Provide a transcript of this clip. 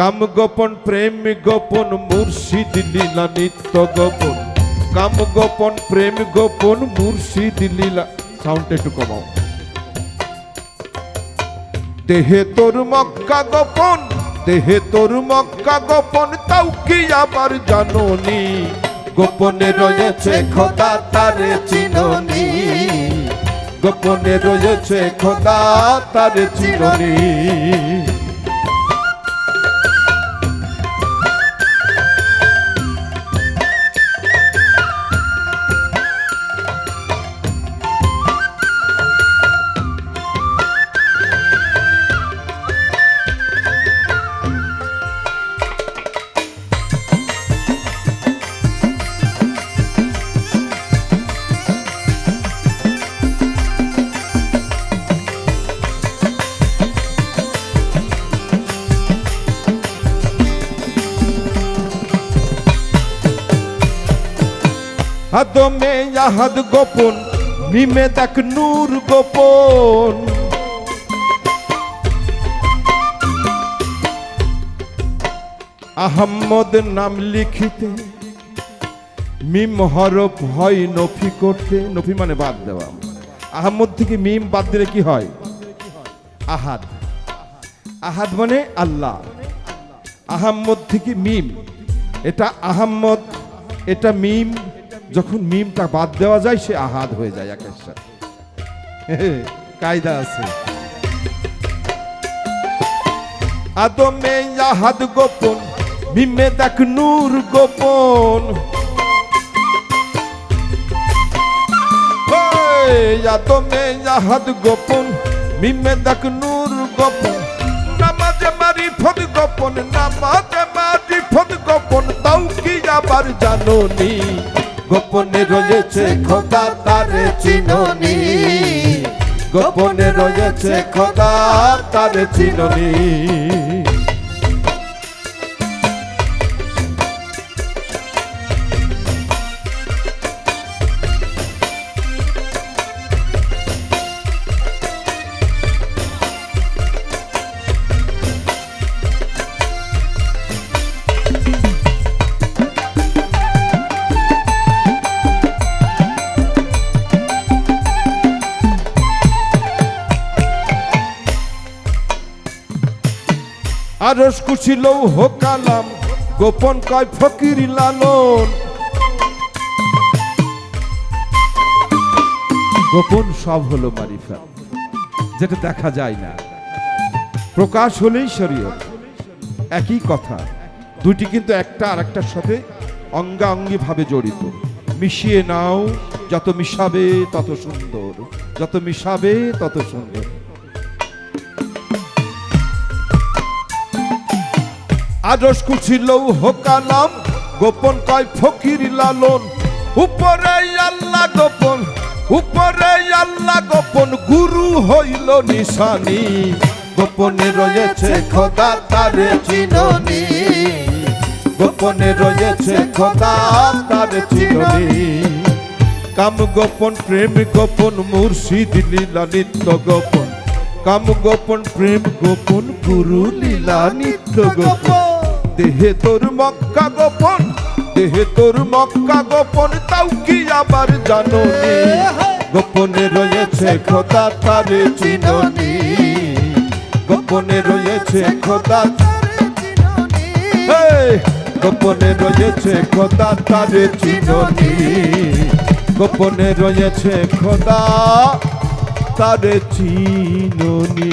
কাম গোপন প্রেম গোপন মুর্শিদ লীলা নিত্য গোপন। কাম গোপন প্রেম গোপন মুর্শিদ লীলা। সাউন্ড একটু কমাও। দেহে তোর মক্কা গোপন, দেহে তোর মক্কা গোপন, তাও কি আবার জানোনি? গোপনে রয়েছে খোদা তারে চিননি গোপনে রয়েছে খোদা তারে চিননি আদমে ইয়াহাদ গোপন, মিমে দেখ নূর গোপন। আহম্মদ নাম লিখিতে, মিম হরফ হয় নফি করতে। নফি মানে বাদ দেওয়া। আহম্মদ থেকে মিম বাদ দিলে কি হয়? আহাদ। আহাদ মানে আল্লাহ। আহম্মদ থেকে মিম। এটা আহম্মদ, এটা মিম যখন মিমটা বাদ দেওয়া যায়, সে আহাদ হয়ে যায় একের সাথে। কায়দা আছে। আদমে আহাদ গোপন, মিমে দেখ নূর গোপন। আদমে আহাদ গোপন, মিমে দেখ নূর গোপন। নামাজে মারি ফদ গোপন, নামাজে মারি ফদ গোপন, তাও কি আবার জানোনি? গোপনে রয়েছে খোদা তারে চিননি। গোপনে রয়েছে খোদা তারে চিননি। আরস কুছিল হোকালাম গোপন কয় ফকির লালন। গোপন সব হলো মারিফা যেটা দেখা যায় না। প্রকাশ হলেই শরীয়ত। একই কথা দুটি কিন্তু একটা আর একটার সাথে অঙ্গাঙ্গি ভাবে জড়িত। মিশিয়ে নাও, যত মিশাবে তত সুন্দর, যত মিশাবে তত সুন্দর। আদর্শ কুছিল হোকালাম গোপন কয় ফকির লালন। উপরে আল্লাহ গোপন, উপরে আল্লাহ গোপন, গুরু হইল নিশানি। গোপনে রয়েছে খোদা তারে চিননি গোপনে রয়েছে খোদা তারে চিননি কাম গোপন, প্রেম গোপন, মুর্শিদ লীলা নিত্য গোপন। কাম গোপন, প্রেম গোপন, গুরু লীলা নিত্য গোপন। দেহে তোর মক্কা গোপন, দেহে তোর মক্কা গোপন, তাও কি আবার জানো গোপনে রয়েছে খোদা তারে চিননি। গোপনে রয়েছে খোদা গোপনে রয়েছে খোদা তারে চিননি। গোপনে রয়েছে খোদা তারে চিননি।